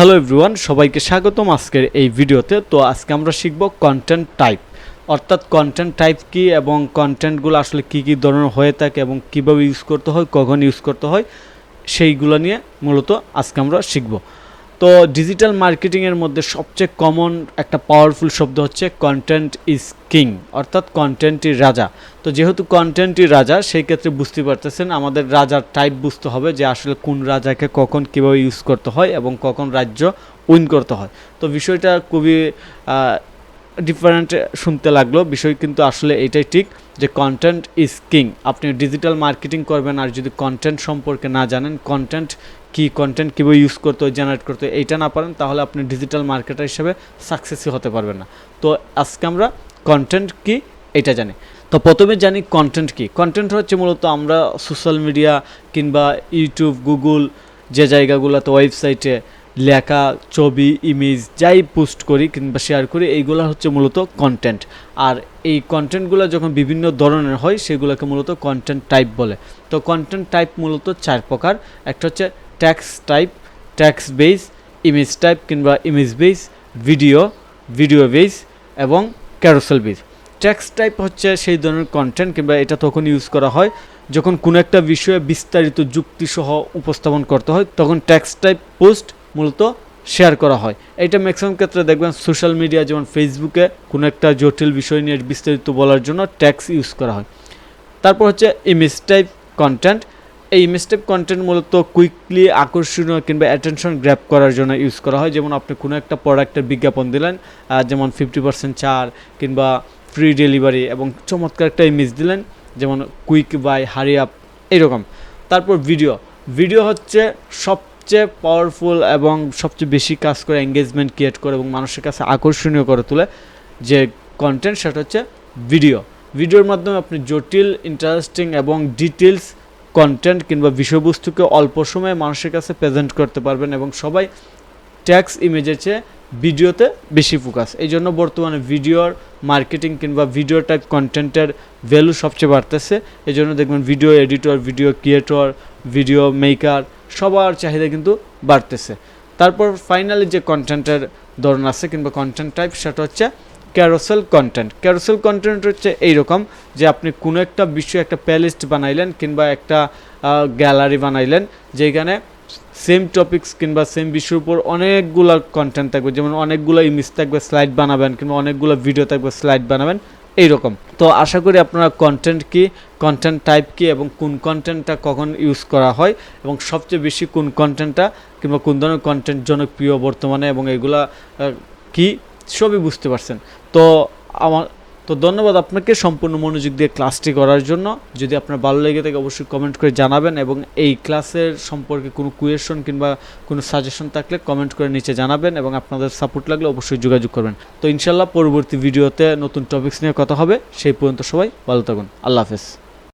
Hello everyone সবাইকে স্বাগতম আজকের এই ভিডিওতে। তো আজকে আমরা শিখব কন্টেন্ট টাইপ অর্থাৎ কন্টেন্ট টাইপ কি এবং কন্টেন্টগুলো আসলে কি কি ধরনের হয়ে থাকে এবং কীভাবে ইউজ করতে হয়, কখন ইউজ করতে হয়, সেইগুলো নিয়ে মূলত আজকে আমরা শিখব। তো ডিজিটাল মার্কেটিংয়ের মধ্যে সবচেয়ে কমন একটা পাওয়ারফুল শব্দ হচ্ছে কন্টেন্ট ইজ কিং অর্থাৎ কন্টেন্টই রাজা। তো যেহেতু কন্টেন্টই রাজা, সেই ক্ষেত্রে বুঝতে পারতেছেন আমাদের রাজার টাইপ বুঝতে হবে যে আসলে কোন রাজাকে কখন কীভাবে ইউজ করতে হয় এবং কখন রাজ্য উইন করতে হয়। তো বিষয়টা খুবই ডিফারেন্ট শুনতে লাগল। বিষয় কিন্তু আসলে এটাই ঠিক যে কন্টেন্ট ইজ কিং আপনি ডিজিটাল মার্কেটিং করবেন আর যদি কন্টেন্ট সম্পর্কে না জানেন কন্টেন্ট কি কন্টেন্ট কীভাবে ইউজ করতে হয় জেনারেট করতে হয়, এইটা না পারেন, তাহলে আপনি ডিজিটাল মার্কেটার হিসেবে সাকসেসই হতে পারবেন না। তো আজকে আমরা কন্টেন্ট কি, এটা জানি। তো প্রথমে জানি কন্টেন্ট কি। কন্টেন্ট হচ্ছে মূলত আমরা সোশ্যাল মিডিয়া কিংবা ইউটিউব গুগল যে জায়গাগুলোতে ওয়েবসাইটে লেখা, ছবি ইমেজ যাই পোস্ট করি কিংবা শেয়ার করি এইগুলো হচ্ছে মূলত কন্টেন্ট আর এই কন্টেন্টগুলো যখন বিভিন্ন ধরনের হয়, সেগুলোকে মূলত কন্টেন্ট টাইপ বলে। তো কন্টেন্ট টাইপ মূলত চার প্রকার। একটা হচ্ছে text type text base image type কিংবা image base video video base এবং ক্যারোসেল বেস ট্যাক্স টাইপ হচ্ছে সেই ধরনের কন্টেন্ট কিংবা এটা তখন ইউজ করা হয়, যখন কোনো একটা বিষয়ে বিস্তারিত যুক্তিসহ উপস্থাপন করতে হয়, তখন ট্যাক্স টাইপ পোস্ট মূলত শেয়ার করা হয়। এটা ম্যাক্সিমাম ক্ষেত্রে দেখবেন সোশ্যাল মিডিয়া যেমন ফেসবুকে কোনো একটা জটিল বিষয় নিয়ে বিস্তারিত বলার জন্য ট্যাক্স ইউজ করা হয়। তারপর হচ্ছে ইমেজ টাইপ কন্টেন্ট এই ইমেজ টাইপ কন্টেন্ট মূলত কুইকলি আকর্ষণীয় কিংবা অ্যাটেনশন গ্র্যাপ করার জন্য ইউজ করা হয়। যেমন আপনি কোনো একটা প্রোডাক্টের বিজ্ঞাপন দিলেন যেমন ফিফটি পার্সেন্ট ছাড় কিংবা ফ্রি ডেলিভারি এবং চমৎকার একটা ইমেজ দিলেন, যেমন কুইক বাই হারি আপ এইরকম তারপর ভিডিও ভিডিও হচ্ছে সবচেয়ে পাওয়ারফুল এবং সবচেয়ে বেশি কাজ করে এঙ্গেজমেন্ট ক্রিয়েট করে এবং মানুষের কাছে আকর্ষণীয় করে তোলে যে কন্টেন্ট সেটা হচ্ছে ভিডিও ভিডিওর মাধ্যমে আপনি জটিল ইন্টারেস্টিং এবং ডিটেলস কন্টেন্ট কিংবা বিষয়বস্তুকে অল্প সময়ে মানুষের কাছে প্রেজেন্ট করতে পারবেন এবং সবাই ট্যাক্স ইমেজের চেয়ে ভিডিওতে বেশি ফোকাস এই জন্য বর্তমানে ভিডিওর মার্কেটিং কিংবা ভিডিও টাইপ কন্টেন্টের ভ্যালু সবচেয়ে বাড়তেছে। এই জন্য দেখবেন video editor video creator video maker সবার চাহিদা কিন্তু বাড়তেছে। তারপর ফাইনালি যে কন্টেন্টের ধরন আছে কিংবা কন্টেন্ট টাইপ সেটা হচ্ছে ক্যারোসেল কন্টেন্ট ক্যারোসেল কন্টেন্ট হচ্ছে এইরকম যে আপনি কোনো একটা বিষয়ে একটা প্লেলিস্ট বানাইলেন কিংবা একটা গ্যালারি বানাইলেন, যেখানে সেম টপিক্স কিংবা সেম বিষয়ের উপর অনেকগুলো কন্টেন্ট থাকবে। যেমন অনেকগুলো ইমেজ থাকবে স্লাইড বানাবেন কিংবা অনেকগুলো ভিডিও থাকবে স্লাইড বানাবেন। এইরকম। তো আশা করি আপনারা কন্টেন্ট কি কন্টেন্ট টাইপ কি এবং কোন কন্টেন্টটা কখন ইউজ করা হয় এবং সবচেয়ে বেশি কোন কন্টেন্টটা কিংবা কোন ধরনের কন্টেন্ট জনপ্রিয় বর্তমানে এবং এগুলা কি, সবই বুঝতে পারছেন। তো আমার তো ধন্যবাদ আপনাকে সম্পূর্ণ মনোযোগ দিয়ে ক্লাসটি করার জন্য। যদি আপনার ভালো লেগে থাকে অবশ্যই কমেন্ট করে জানাবেন এবং এই ক্লাসের সম্পর্কে কোনো কুয়েশন কিংবা কোনো সাজেশন থাকলে কমেন্ট করে নিচে জানাবেন এবং আপনাদের সাপোর্ট লাগলে অবশ্যই যোগাযোগ করবেন। তো ইনশাল্লাহ পরবর্তী ভিডিওতে নতুন টপিক্স নিয়ে কথা হবে। সেই পর্যন্ত সবাই ভালো থাকুন। আল্লাহ হাফেজ।